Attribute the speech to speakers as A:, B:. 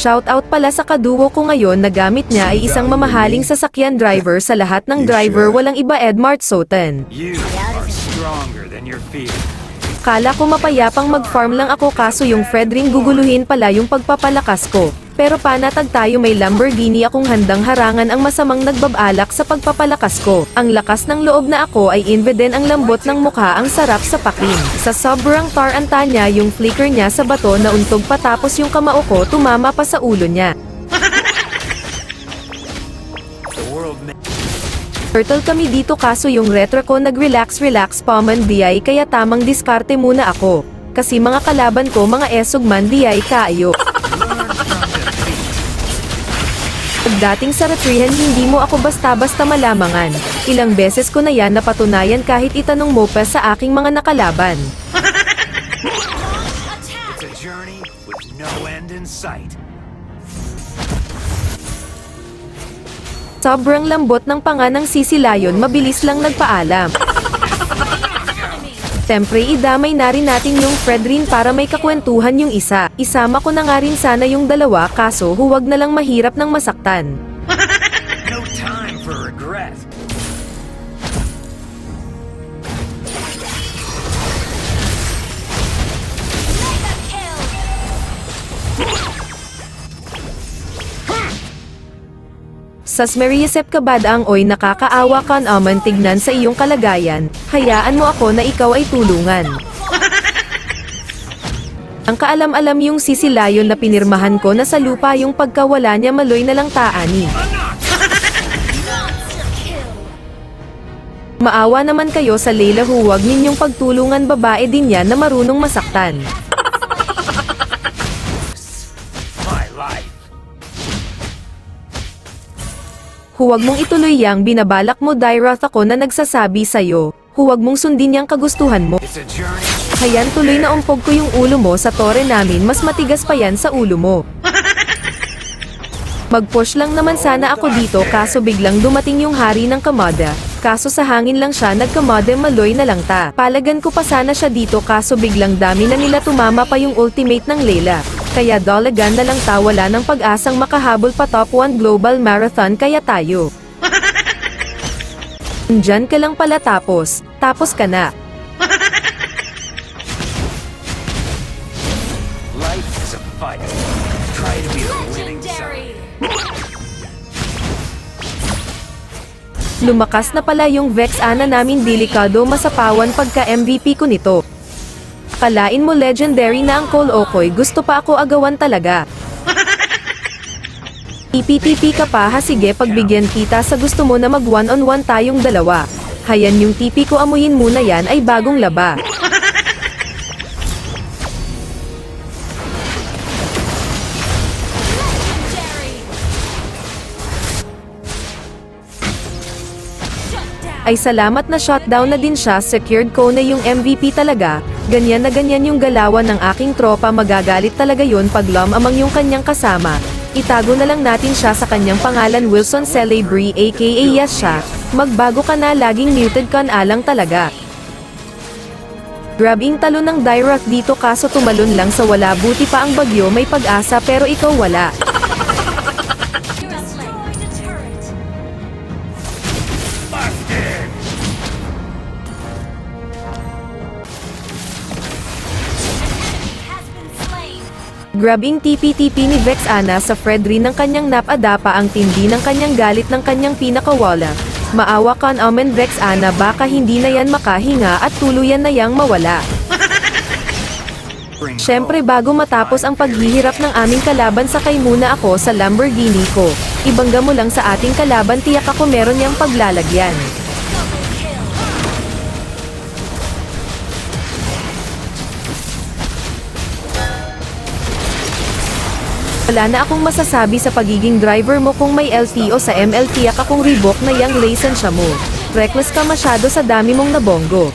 A: Shoutout pala sa kaduo ko ngayon na gamit niya ay isang mamahaling sasakyan driver sa lahat ng driver walang iba Edmart Soten. Kala ko mapayapang mag-farm lang ako kaso yung Fred ring guguluhin pala yung pagpapalakas ko. Pero panatag tayo may Lamborghini akong handang harangan ang masamang nagbabalak sa pagpapalakas ko. Ang lakas ng loob na ako ay inveden ang lambot ng mukha ang sarap sa pakin. Sa sobrang taranta niya yung flicker niya sa bato na untog patapos yung kamao ko tumama pa sa ulo niya. Turtle kami dito kaso yung retro ko nag-relax-relax pa man diay kaya tamang diskarte muna ako. Kasi mga kalaban ko mga esog man diay kaayo. Pagdating sa retrihan hindi mo ako basta-basta malamangan. Ilang beses ko na yan napatunayan kahit itanong mo pa sa aking mga nakalaban.
B: It's a journey with no end in sight.
A: Sobrang lambot ng panga ng sisilayon mabilis lang nagpaalam. Siyempre idamay na rin natin yung Fred rin para may kakwentuhan yung isa. Isama ko na nga rin sana yung dalawa kaso huwag na lang mahirap ng masaktan. Sas Mariasep kabadang oy nakakaawa kan aman tignan sa iyong kalagayan, hayaan mo ako na ikaw ay tulungan. Ang kaalam-alam yung sisilayon na pinirmahan ko na sa lupa yung pagkawala niya maloy na lang taani. Maawa naman kayo sa Leila huwag ninyong pagtulungan babae din yan na marunong masaktan. Huwag mong ituloy yang binabalak mo Dyroth ako na nagsasabi sa'yo, huwag mong sundin yang kagustuhan mo. Hayan tuloy na umpog ko yung ulo mo sa tore namin mas matigas pa yan sa ulo mo. Mag-push lang naman sana ako dito kaso biglang dumating yung hari ng kamada. Kaso sa hangin lang siya nagkamada maloy na lang ta. Palagan ko pa sana siya dito kaso biglang dami na nila tumama pa yung ultimate ng Lela. Kaya dolagan na lang ta wala ng pag-asang makahabol pa top 1 global marathon kaya tayo. Diyan ka lang pala tapos, tapos ka na.
B: Life is a fight. Try to be the winning side.
A: Lumakas na pala yung Vex Ana namin delikado masapawan pagka MVP ko nito. Kalain mo legendary na ang Cole Okoy gusto pa ako agawan talaga. TP-TP ka pa ha sige pagbigyan kita sa gusto mo na mag one on one tayong dalawa. Hayan yung TP ko amuyin muna yan ay bagong laba. Ay salamat na shutdown na din siya secured ko na yung MVP talaga, ganyan na ganyan yung galawan ng aking tropa magagalit talaga yun pag lum amang yung kanyang kasama. Itago na lang natin siya sa kanyang pangalan Wilson Celebrity aka Yes siya, magbago ka na laging muted kan alang talaga. Grabing talo ng Dirac dito kaso tumalon lang sa wala buti pa ang bagyo may pag-asa pero ikaw wala. Grabing TP-TP ni Vex Ana sa Fred rin ng kanyang napadapa ang tindi ng kanyang galit ng kanyang pinakawala. Maawa kan Amen Vex Ana baka hindi na yan makahinga at tuluyan na yang mawala.
B: Bring
A: Syempre bago matapos ang paghihirap ng aming kalaban sakay muna ako sa Lamborghini ko. Ibangga mo lang sa ating kalaban tiyak ako meron niyang paglalagyan. Wala na akong masasabi sa pagiging driver mo kung may LTO sa MLT at akong revoke na yang lisensya mo. Reckless ka masyado sa dami mong nabonggo.